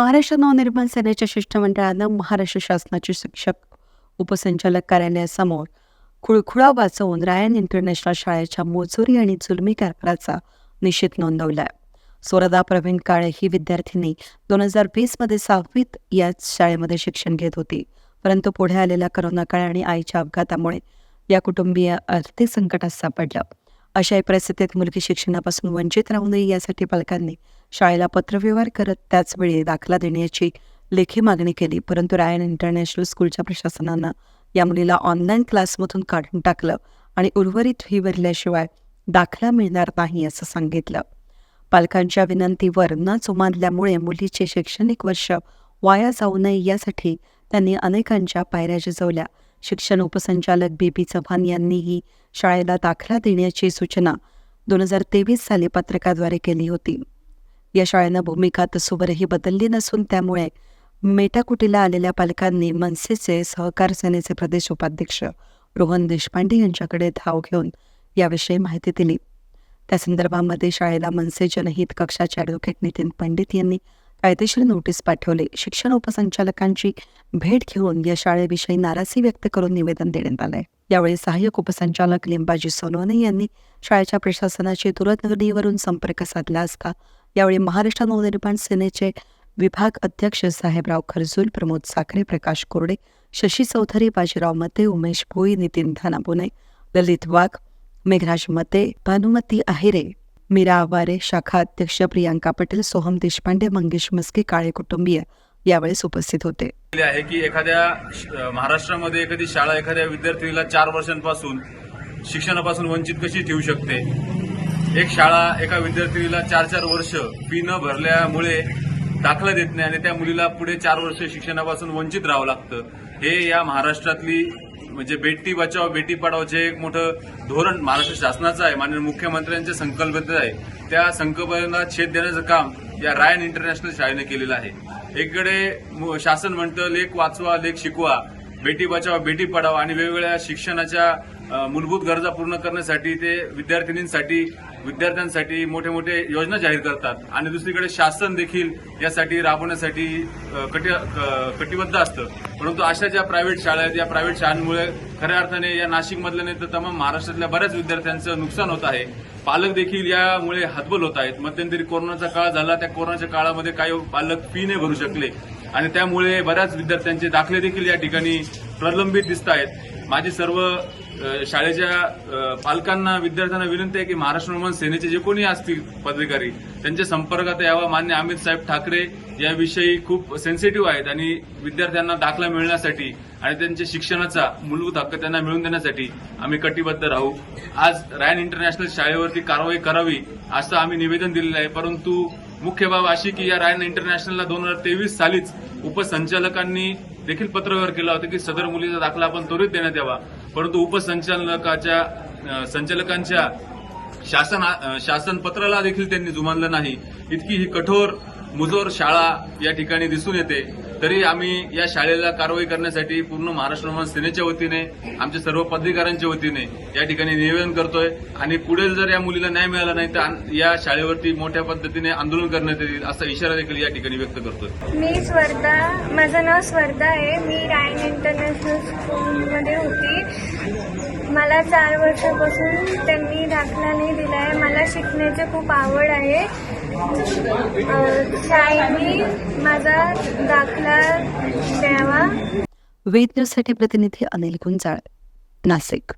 महाराष्ट्र नवनिर्माण सेनेच्या शिष्टमंडळानं महाराष्ट्र शासनाचे शिक्षक उपसंचालक कार्यालयासमोर खुळखुळा वाचवून रायन इंटरनॅशनल शाळेच्या मोजुरी आणि जुलमी कारभाराचा निषेध नोंदवलाय. सोरदा प्रवीण काळे ही विद्यार्थिनी दोन हजार वीसमध्ये सहावीत याच शाळेमध्ये शिक्षण घेत होती. परंतु पुढे आलेल्या करोना काळ आणि आईच्या अपघातामुळे या कुटुंबीय आर्थिक संकटात सापडलं. अशाही परिस्थितीत मुलगी शिक्षणापासून वंचित राहू नये यासाठी पालकांनी शाळेला पत्रव्यवहार करत त्याचवेळी दाखला देण्याची लेखी मागणी केली. परंतु रायन इंटरनॅशनल स्कूलच्या प्रशासनानं या मुलीला ऑनलाईन क्लासमधून काढून टाकलं आणि उर्वरित फी भरल्याशिवाय दाखला मिळणार नाही असं सांगितलं. पालकांच्या विनंतीवर न जुमानल्यामुळे मुलीचे शैक्षणिक वर्ष वाया जाऊ नये यासाठी त्यांनी अनेकांच्या पायऱ्या झिजवल्या शिक्षण उपसंचालक बी चव्हाण यांनीही शाळेला दाखला देण्याची सूचना दोन हजार तेवीस साली पत्रकाद्वारे केली होती. या शाळेनं भूमिका तसोवरही बदलली नसून त्यामुळे मेटाकुटीला आलेल्या पालकांनी मनसेचे सहकार सेनेचे प्रदेश उपाध्यक्ष रोहन देशपांडे यांच्याकडे धाव घेऊन याविषयी माहिती दिली. त्या संदर्भामध्ये शाळेला मनसे जनहित कक्षाचे ॲडव्होकेट नितीन पंडित यांनी कायदेशीर नोटीस पाठवले. शिक्षण उपसंचालकांची भेट घेऊन या शाळेविषयी नाराजी व्यक्त करून निवेदन देण्यात आलंय. यावेळी सहाय्यक उपसंचालक लिंबाजी सोनवणे यांनी शाळेच्या प्रशासनाशी दूरध्वनीवरून संपर्क साधला असता यावेळी महाराष्ट्र नवनिर्माण सेनेचे विभाग अध्यक्ष साहेबराव खरजूल प्रमोद साखरे प्रकाश कोरडे शशी चौधरी बाजीराव मते उमेश भोई नितीन धानापुणे ललित वाघ मेघराज मते भानुमती आहिरे मीरा आवारे शाखा अध्यक्ष प्रियांका पटेल सोहम देशपांडे मंगेश मस्के काळे कुटुंबीय यावेळेस उपस्थित होते. आहे की एखाद्या श- महाराष्ट्रामध्ये एखादी शाळा एखाद्या विद्यार्थीला चार वर्षांपासून शिक्षणापासून वंचित कशी ठेवू शकते? एक शाळा एका विद्यार्थिनीला चार चार वर्ष फी न भरल्यामुळे दाखला देत नाही आणि त्या मुलीला पुढे चार वर्ष शिक्षणापासून वंचित राहावं लागतं. हे या महाराष्ट्रातली म्हणजे बेटी बचाव बेटी पढावचे एक मोठं धोरण महाराष्ट्र शासनाचं आहे माननीय मुख्यमंत्र्यांच्या संकल्पनेचं आहे त्या संकल्पनेला छेद देण्याचं काम या रायन इंटरनॅशनल शाळेने केलेलं आहे. एकीकडे शासन म्हणतं लेख वाचवा लेख शिकवा बेटी बचाव बेटी पढाव आणि वेगवेगळ्या शिक्षणाच्या मूलभूत गरजा पूर्ण करण्यासाठी ते विद्यार्थिनींसाठी विद्यार्थ्यांसाठी मोठे मोठे योजना जाहीर करतात. आणि दुसरीकडे शासन देखील यासाठी राबवण्यासाठी कटी कटिबद्ध असतं. परंतु अशा ज्या प्रायव्हेट शाळा आहेत या प्रायव्हेट शाळांमुळे खऱ्या अर्थाने या नाशिकमधल्या नाही तर तमाम महाराष्ट्रातल्या बऱ्याच विद्यार्थ्यांचं नुकसान होत आहे. पालक देखील यामुळे हतबल होत आहेत. मध्यंतरी कोरोनाचा काळ झाला. त्या कोरोनाच्या काळामध्ये काही पालक फी नाही भरू शकले. आणि त्यामुळे बऱ्याच विद्यार्थ्यांचे दाखले देखील या ठिकाणी प्रलंबित दिसत आहेत. माझी सर्व शाळेच्या पालकांना विद्यार्थ्यांना विनंती आहे की महाराष्ट्र निर्माण सेनेचे जे कोणी असतील पदाधिकारी त्यांच्या संपर्कात यावा. मान्य अमित साहेब ठाकरे याविषयी खूप सेन्सिटिव्ह आहेत आणि विद्यार्थ्यांना दाखला मिळण्यासाठी आणि त्यांच्या शिक्षणाचा मूलभूत हक्क त्यांना मिळवून देण्यासाठी आम्ही कटिबद्ध राहू. आज रायन इंटरनॅशनल शाळेवरती कारवाई करावी असं आम्ही निवेदन दिलेलं आहे. परंतु मुख्य बाब अशी की या रायन इंटरनॅशनलला दोन हजार तेवीस सालीच उपसंचालकांनी देखील पत्रव्यवहार केला होता की सदर मुलीचा दाखला आपण त्वरित देण्यात यावा. परंतु उपसंचालकाच्या संचालकांच्या शासन शासन पत्राला देखील त्यांनी जुमानलं नाही. इतकी ही कठोर मुजोर शाळा या ठिकाणी दिसून येते. तरी आम्ही या शाळेला कारवाई करण्यासाठी पूर्ण महाराष्ट्र निर्माण सेनेच्या वतीने आमच्या सर्व पदाधिकाऱ्यांच्या वतीने या ठिकाणी निवेदन करतोय. आणि पुढे जर या मुलीला न्याय मिळाला नाही तर या शाळेवरती मोठ्या पद्धतीने आंदोलन करण्यात येईल असा इशारा देखील या ठिकाणी व्यक्त करतोय. मी स्वर्धा माझं नाव स्वर्धा आहे. मी रायन इंटरनॅशनल स्कूलमध्ये होती. मला चार वर्षापासून त्यांनी दाखला नाही दिला आहे मला शिकण्याची खूप आवड आहे. शाळेने माझा दाखला द्यावा. वेद न्यूजसाठी प्रतिनिधी अनिल गुंजाळ नाशिक.